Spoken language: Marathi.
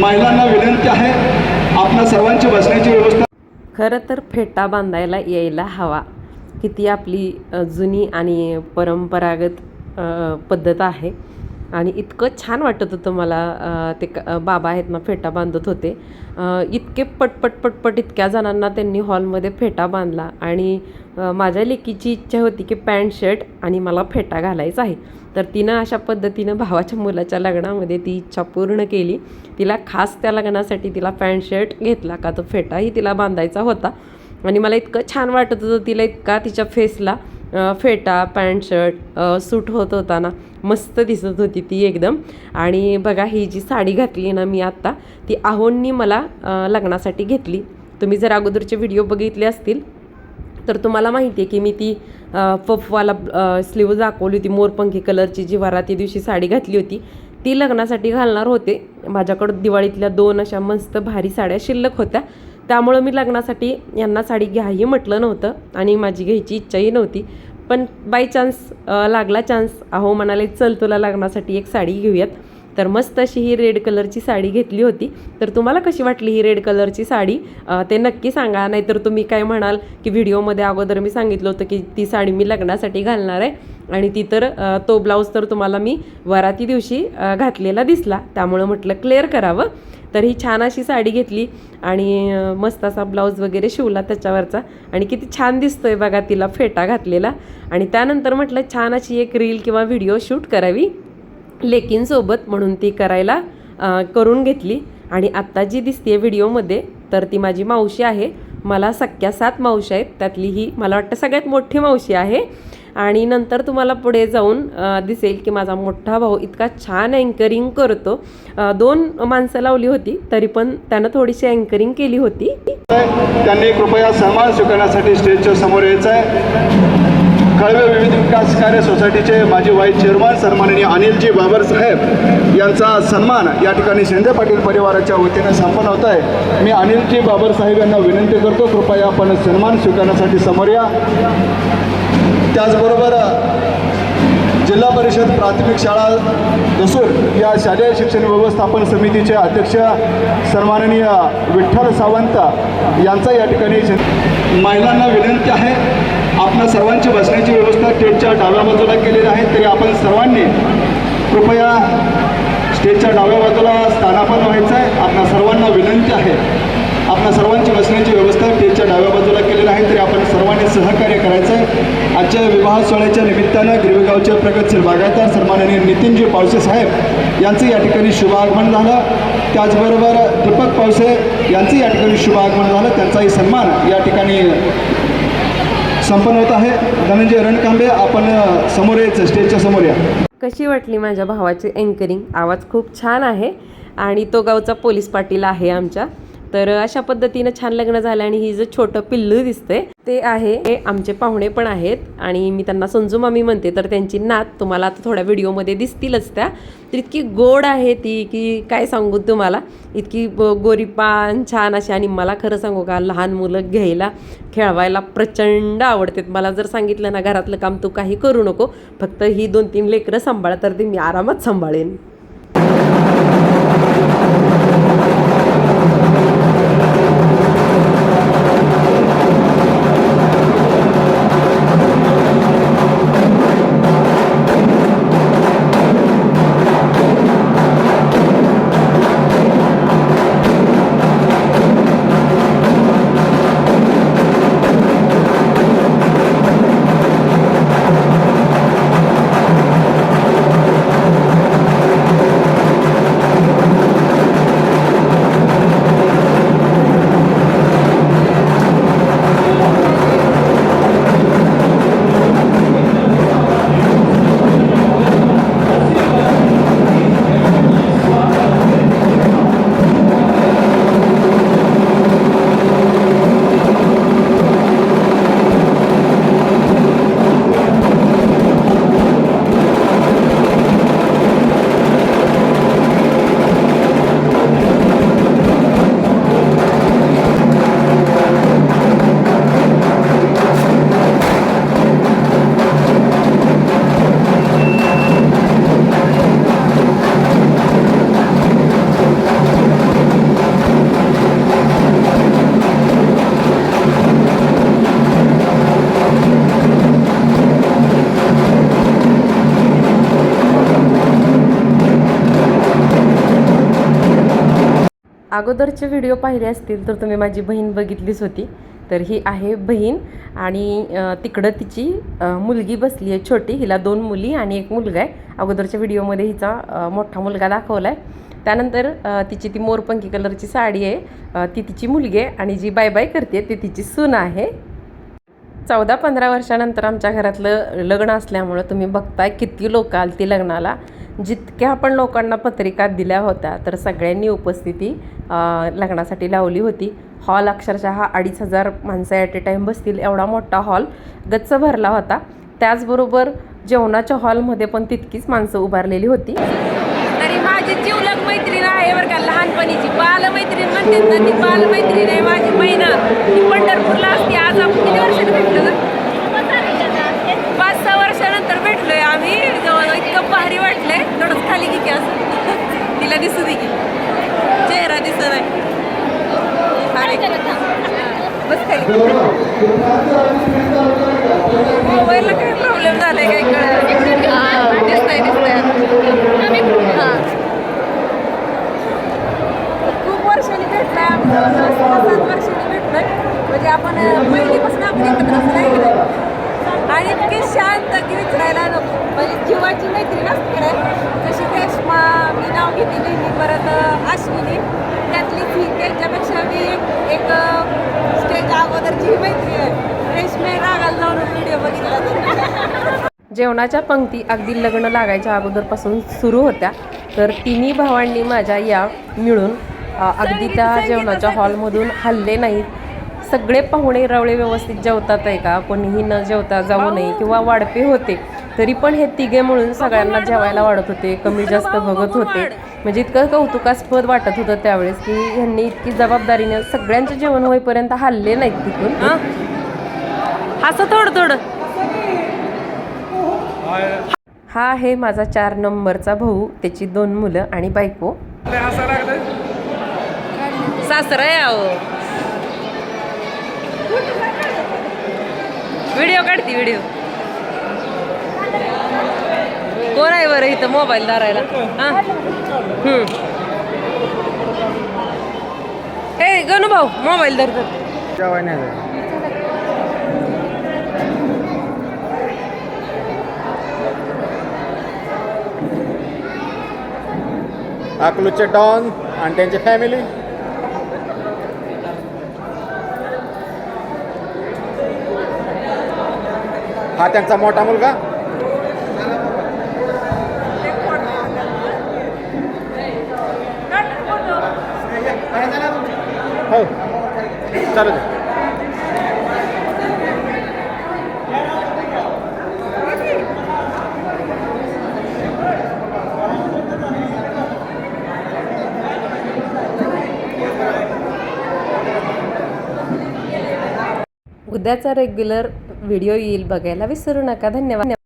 महिलांना विनंती आहे आपल्या सर्वांची बसण्याची व्यवस्था खरं तर फेटा बांधायला यायला हवा. किती आपली जुनी आणि परंपरागत पद्धत आहे. आणि इतकं छान वाटत होतं मला ते बाबा आहेत ना फेटा बांधत होते. इतके पटपट पटपट इतक्या जणांना त्यांनी हॉलमध्ये फेटा बांधला आणि माझ्या लेकीची इच्छा होती की पॅन्ट शर्ट आणि मला फेटा घालायचा आहे. तर तिनं अशा पद्धतीनं भावाच्या मुलाच्या लग्नामध्ये ती इच्छा पूर्ण केली. तिला खास त्या लग्नासाठी तिला पॅन्ट शर्ट घेतला का तो फेटाही तिला बांधायचा होता. आणि मला इतकं छान वाटत होतं तिला इतका तिच्या फेसला फेटा पॅन्ट शर्ट सूट होत होता ना मस्त दिसत होती ती एकदम. आणि बघा ही जी साडी घातली ना मी आत्ता ती आहोंनी मला लग्नासाठी घेतली. तुम्ही जर अगोदरचे व्हिडिओ बघितले असतील तर तुम्हाला माहिती आहे की मी ती पफवाला स्लीव दाखवली होती मोरपंखी कलरची जी वराती दिवशी साडी घातली होती ती लग्नासाठी घालणार होते. माझ्याकडं दिवाळीतल्या दोन अशा मस्त भारी साड्या शिल्लक होत्या. त्यामुळं मी लग्नासाठी यांना साडी घ्याही म्हटलं नव्हतं आणि माझी घ्यायची इच्छाही नव्हती. पण बाय चान्स लागला चान्स अहो म्हणाले चल तुला लग्नासाठी एक साडी घेऊयात. तर मस्त अशी ही रेड कलरची साडी घेतली होती. तर तुम्हाला कशी वाटली ही रेड कलरची साडी? ते नक्की सांगा. नाहीतर तुम्ही काय म्हणाल की व्हिडिओमध्ये अगोदर मी सांगितलं होतं की ती साडी मी लग्नासाठी घालणार आहे. आणि ती तर तो ब्लाऊज तर तुम्हाला मी वराती दिवशी घातलेला दिसला. त्यामुळं म्हटलं क्लिअर करावं. तर ही छान अशी साडी घेतली आणि मस्त असा ब्लाऊज वगैरे शिवला त्याच्यावरचा. आणि किती छान दिसतोय बघा तिला फेटा घातलेला. आणि त्यानंतर म्हटलं छान अशी एक रील किंवा व्हिडिओ शूट करावी. लेकींसोबत म्हणून ती करायला करून घेतली. आणि आत्ता जी दिसते व्हिडिओमध्ये तर ती माझी मावशी आहे. मला सख्या सात मावशी आहेत. त्यातली ही मला वाटतं सगळ्यात मोठी मावशी आहे. आणि नंतर तुम्हाला पुढे जाऊन दिसेल की माझा मोठा भाऊ इतका छान अँकरिंग करतो. दोन माणसं लावली होती तरी पण त्यानं थोडीशी अँकरिंग केली होती. त्यांनी कृपया सन्मान स्वीकारण्यासाठी स्टेजच्या समोर यायचं आहे कळवे विविध विकास कार्य सोसायटीचे माजी वाईस चेअरमन सन्माननीय अनिलजी बाबर साहेब यांचा सन्मान या ठिकाणी शिंदे पाटील परिवाराच्या वतीने संपन्न होत आहे. मी अनिलजी बाबर साहेब यांना विनंती करतो कृपया आपण सन्मान स्वीकारण्यासाठी समोर या. त्याचबरोबर जिल्हा परिषद प्राथमिक शाळा दसूर या शालेय शिक्षण व्यवस्थापन समितीचे अध्यक्ष सन्माननीय विठ्ठल सावंत यांचा या ठिकाणी महिलांना विनंती आहे. आपल्या सर्वांची बसण्याची व्यवस्था स्टेजच्या डाव्या बाजूला केलेली आहे तरी आपण सर्वांनी कृपया स्टेजच्या डाव्या बाजूला स्थानापन व्हायचं आहे आपल्या सर्वांना विनंती आहे. आपल्या सर्वांची बसण्याची व्यवस्था स्टेजच्या डाव्या बाजूला केलेली आहे तरी आपण सर्वांनी सहकार्य करायचं आहे आजच्या विवाह सोहळ्याच्या निमित्तानं गिरवेगावचे प्रगतशील बागायतदार सन्माननीय नितीनजी पावसे साहेब यांचं या ठिकाणी शुभागमन झालं. त्याचबरोबर दीपक पावसे यांचं या ठिकाणी शुभागमन झालं. त्यांचाही सन्मान या ठिकाणी संपन्न होत आहे. धनंजय रणकांबे आपण समोर यायचं स्टेजच्या समोर या. कशी वाटली माझ्या भावाची अँकरिंग आवाज खूप छान आहे. आणि तो गावचा पोलीस पाटील आहे आमच्या. तर अशा पद्धतीनं छान लग्न झालं आणि ही जे छोटं पिल्लू दिसते ते आहे. हे आमचे पाहुणे पण आहेत आणि मी त्यांना संजू मामी म्हणते तर त्यांची नात तुम्हाला आता थोड्या व्हिडिओमध्ये दिसतीलच त्या. तर इतकी गोड आहे ती की काय सांगू तुम्हाला? इतकी गोरीपान छान अशी आणि मला खरं सांगू का लहान मुलं घ्यायला खेळवायला प्रचंड आवडतात. मला जर सांगितलं ना घरातलं काम तू काही करू नको फक्त ही दोन तीन लेकरं सांभाळ तर ती मी आरामात सांभाळेन. अगोदरचे व्हिडिओ पाहिले असतील तर तुम्ही माझी बहीण बघितलीच होती. तर ही आहे बहीण आणि तिकडं तिची मुलगी बसली आहे छोटी. हिला दोन मुली आणि एक मुलगा आहे. अगोदरच्या व्हिडिओमध्ये हिचा मोठा मुलगा दाखवला आहे त्यानंतर तिची ती मोरपंखी कलरची साडी आहे. ती तिची मुलगी आहे आणि जी बाय बाय करते ती तिची सून आहे. चौदा पंधरा वर्षानंतर आमच्या घरातलं लग्न असल्यामुळं तुम्ही बघताय किती लोक आलती लग्नाला. जितक्या आपण लोकांना पत्रिका दिल्या होत्या तर सगळ्यांनी उपस्थिती लग्नासाठी लावली होती. हॉल अक्षरशः अडीच हजार माणसं ॲट ए टाईम बसतील एवढा मोठा हॉल गच्च भरला होता. त्याचबरोबर जेवणाच्या हॉलमध्ये पण तितकीच माणसं उभारलेली होती. तरी माझी जीवलग मैत्रीण आहे बरं का लहानपणीची. बालमैत्रीण म्हणते ना ती बालमैत्रीण आहे माझी बहिण ती पंढरपूरला असते. आज आपण किती वर्ष भेटलं ना पाच सहा वर्षानंतर भेटलोय आम्ही जवळ इतकं भारी वाटलंय थोडंच खाली की की असं? तिला दिसू दे की. चेहरा दिसत आहे अरे बस खाली. मोबाईलला काय प्रॉब्लेम झालाय काय दिसतंय दिसतंय. हां. खूप वर्षांनी भेटलाय सात वर्षांनी भेटलोय. म्हणजे आपण पहिलीपासून आपण एकत्र असं नाही आणि इतके शांत की विचारायला नको. म्हणजे जीवाची मैत्रीण असते जशी रेश्मा मी नाव घेते नेहमी परत अश्विनी. त्यातलीच ही त्यांच्यापेक्षा मी एक एक स्टेज अगोदरची मैत्री आहे. रेशमे रागाला जाऊन व्हिडिओ बघितला तर. जेवणाच्या पंक्ती अगदी लग्न लागायच्या अगोदरपासून सुरू होत्या. तर तिन्ही भावांनी माझ्या या मिळून अगदी त्या जेवणाच्या हॉलमधून हल्ले नाहीत. सगळे पाहुणे रवळे व्यवस्थित जेवतात आहे का? कोणीही न जेवता जाऊ नये किंवा वाढपे होते. तरी पण हे तिघे मिळून सगळ्यांना जेवायला वाढत होते कमी जास्त बघत होते. म्हणजे इतकं कौतुकास्पद वाटत होतं त्यावेळेस की ह्यांनी इतकी जबाबदारीने सगळ्यांचं जेवण होईपर्यंत हल्ले नाहीत तिथून. असं थोडं थोडं. हा आहे माझा चार नंबरचा भाऊ त्याची दोन मुलं आणि बायको. सासरा व्हिडिओ काढते व्हिडिओ. कोण आहे बरं इथं मोबाईल धरायला? हे? गणू भाऊ मोबाईल धरतात अकलूचे डॉन आणि त्यांची फॅमिली हा त्यांचा मोठा मुलगा. चालू दे. उद्याचा रेग्युलर व्हिडिओ येईल बघायला. विसरू नका. धन्यवाद.